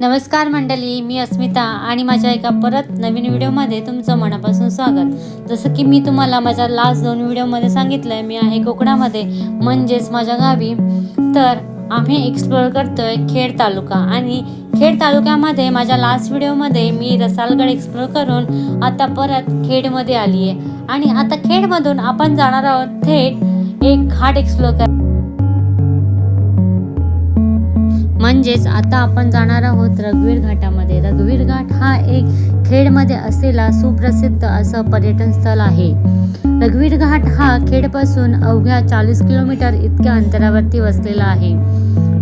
नमस्कार मंडळी मी अस्मिता आणि माझ्या एका परत नवीन व्हिडिओमध्ये तुमचं मनापासून स्वागत. जसं की मी तुम्हाला माझ्या लास्ट दोन व्हिडिओमध्ये सांगितलं आहे मी आहे कोकणामध्ये म्हणजेच माझ्या गावी. तर आम्ही एक्सप्लोअर करतोय खेड तालुका आणि खेड तालुक्यामध्ये माझ्या लास्ट व्हिडिओमध्ये मी रसालगड एक्सप्लोअर करून आता परत खेडमध्ये आली आहे आणि आता खेडमधून आपण जाणार आहोत थेट एक घाट एक्सप्लोअर कर म्हणजेच आता आपण जाणार आहोत रघुवीर घाटामध्ये. रघुवीर घाट हा एक खेडमध्ये असलेला सुप्रसिद्ध असं पर्यटन स्थळ आहे. रघुवीर घाट हा खेडपासून अवघ्या चाळीस किलोमीटर इतक्या अंतरावरती वसलेला आहे.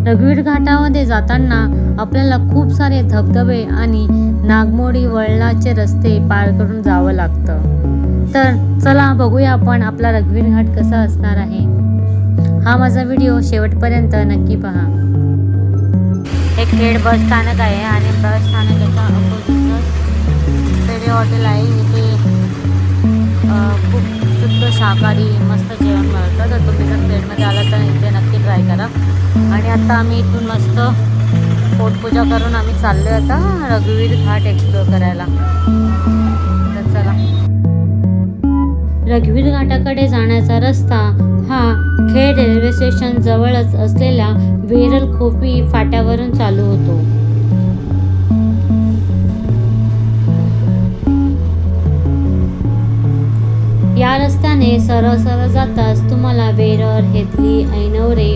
रघुवीर घाटामध्ये जाताना आपल्याला खूप सारे धबधबे आणि नागमोडी वळणाचे रस्ते पार करून जावं लागतं. तर चला बघूया आपण आपला रघुवीर घाट कसा असणार आहे. हा माझा व्हिडिओ शेवटपर्यंत नक्की पहा. हे खेड बस स्थानक आहे आणि बस स्थानकाच्या अपोजिटच पेढे हॉटेल आहे. इथे खूप शुद्ध शाकाहारी मस्त जेवण मिळतं. तर तुम्ही जर खेडमध्ये आला तर इथे नक्की ट्राय करा. आणि आता आम्ही इथून मस्त पोटपूजा करून आम्ही चाललो आता रघुवीर घाट एक्सप्लोअर करायला. रघुवीर घाटाकडे जाण्याचा रस्ता हा खेड रेल्वे स्टेशन जवळच असलेल्या वेरल खोपी फाट्यावरून चालू होतो. या रस्त्याने सरळ सरळ जाताच तुम्हाला वेरळ हेतली ऐनवरे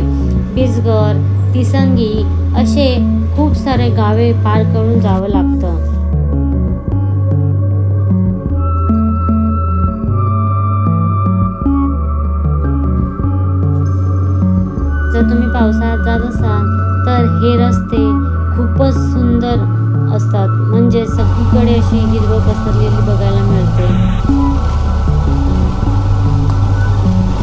बिजगर तिसंगी असे खूप सारे गावे पार करून जावं लागतं. जर तुम्ही पावसाळ्यात जात असाल तर हे रस्ते खूपच सुंदर असतात. म्हणजे सगळीकडे अशी हिरवळ पसरलेली बघायला मिळते.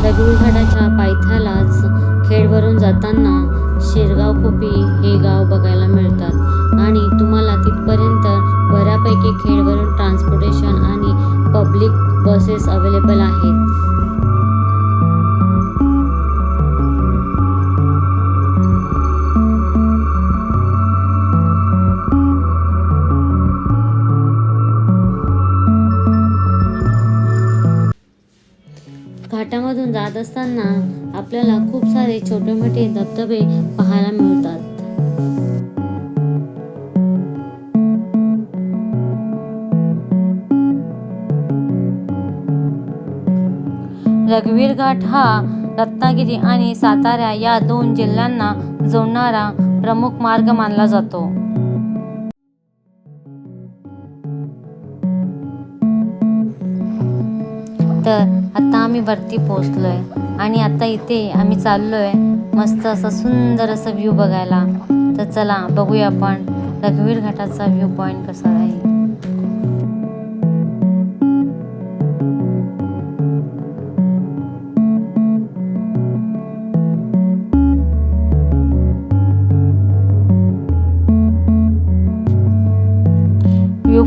रघुवीर घाटाच्या पायथ्यालाच खेडवरून जाताना शेरगाव खोपी हे गाव बघायला मिळतात. आणि तुम्हाला तिथपर्यंत बऱ्यापैकी खेडवरून ट्रान्सपोर्टेशन आणि पब्लिक बसेस अवेलेबल आहेत. घाटामधून जात असताना आपल्याला खूप सारे छोटे मोठे धबधबे पाहायला मिळतात. रघुवीर घाट हा रत्नागिरी आणि सातारा या दोन जिल्ह्यांना जोडणारा प्रमुख मार्ग मानला जातो. तर आता आम्ही वरती पोचलोय आणि आता इथे आम्ही चाललोय मस्त असं सुंदर असं व्ह्यू बघायला. तर चला बघूया आपण. रघुवीर घाटाचा व्ह्यू पॉईंट कसा आहे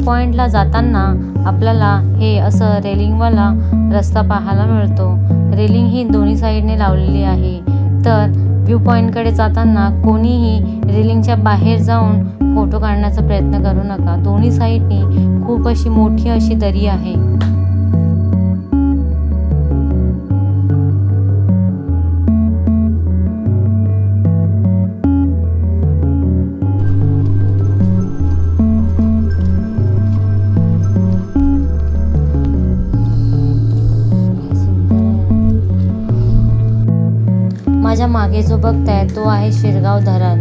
पॉईंटला जाताना आपल्याला हे असं रेलिंगवाला रस्ता पाहायला मिळतो. रेलिंग ही दोन्ही साईडने लावलेली आहे. तर व्ह्यू पॉईंटकडे जाताना कोणीही रेलिंगच्या बाहेर जाऊन फोटो काढण्याचा प्रयत्न करू नका. दोन्ही साईडनी खूप अशी मोठी अशी दरी आहे. माझ्या मागे जो बघताय तो आहे शिरगाव धरण.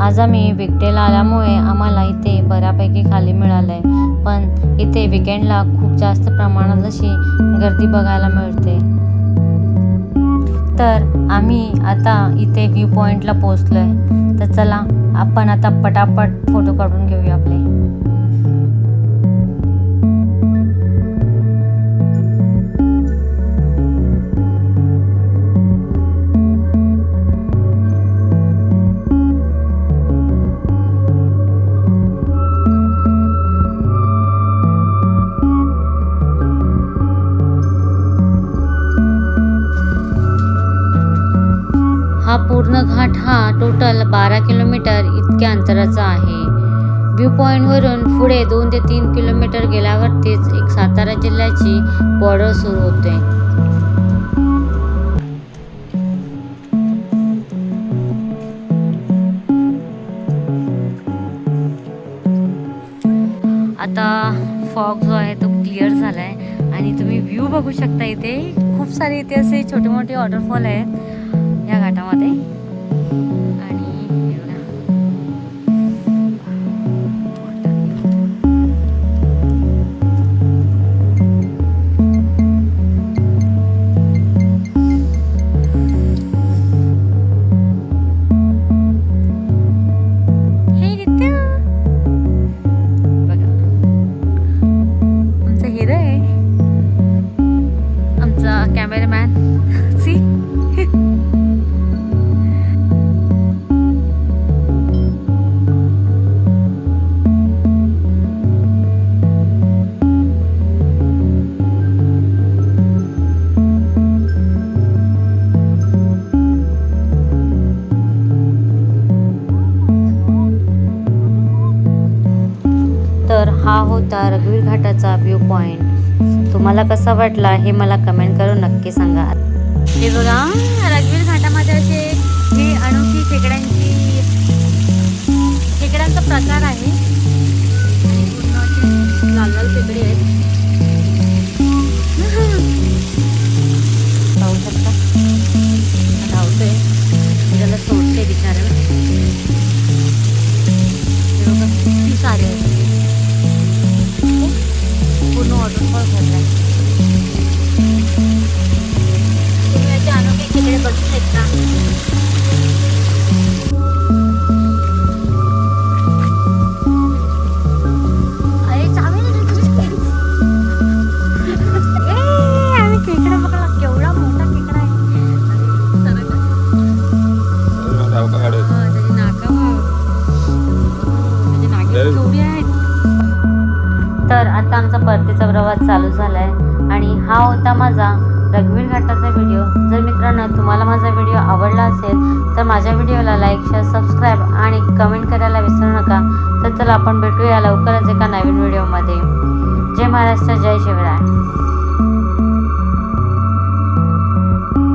आज आम्ही बिकटेला आल्यामुळे आम्हाला इथे बऱ्यापैकी खाली मिळालंय पण इथे विकेंडला खूप जास्त प्रमाणात अशी गर्दी बघायला मिळते. तर आम्ही आता इथे व्ह्यू पॉईंटला पोचलोय तर चला आपण आता पटापट फोटो काढून घेऊया आपले. पूर्ण घाट हा टोटल बारा किलोमीटर इतक्या अंतराचा आहे. व्ह्यू पॉईंटवरून पुढे दोन ते तीन किलोमीटर गेल्यावरतीच एक सातारा जिल्ह्याची बॉर्डर सुरू होते. आता फॉग जो आहे तो क्लिअर झाला आहे आणि तुम्ही व्ह्यू बघू शकता इथे. खूप सारे इथे असे छोटे मोठे वॉटरफॉल आहेत या घाटामध्ये. आणि हे होता रघुवीर घाटाचा व्ह्यू पॉइंट तुम्हाला कसा वाटला हे मला कमेंट करून नक्की सांगा. हे बघा रघुवीर घाटामध्ये असे हे अनोखी खेकड्यांची खेकड्यांचा प्रकार आहे. आणि पूर्ण लाल लाल खेकडे आहेत. व्हिडिओ आवडला असेल तर माझ्या व्हिडिओला लाईक शेअर सबस्क्राईब आणि कमेंट करायला विसरू नका. तर चला आपण भेटूया लवकरच एका नवीन व्हिडिओमध्ये जय महाराष्ट्र जय शिवराय.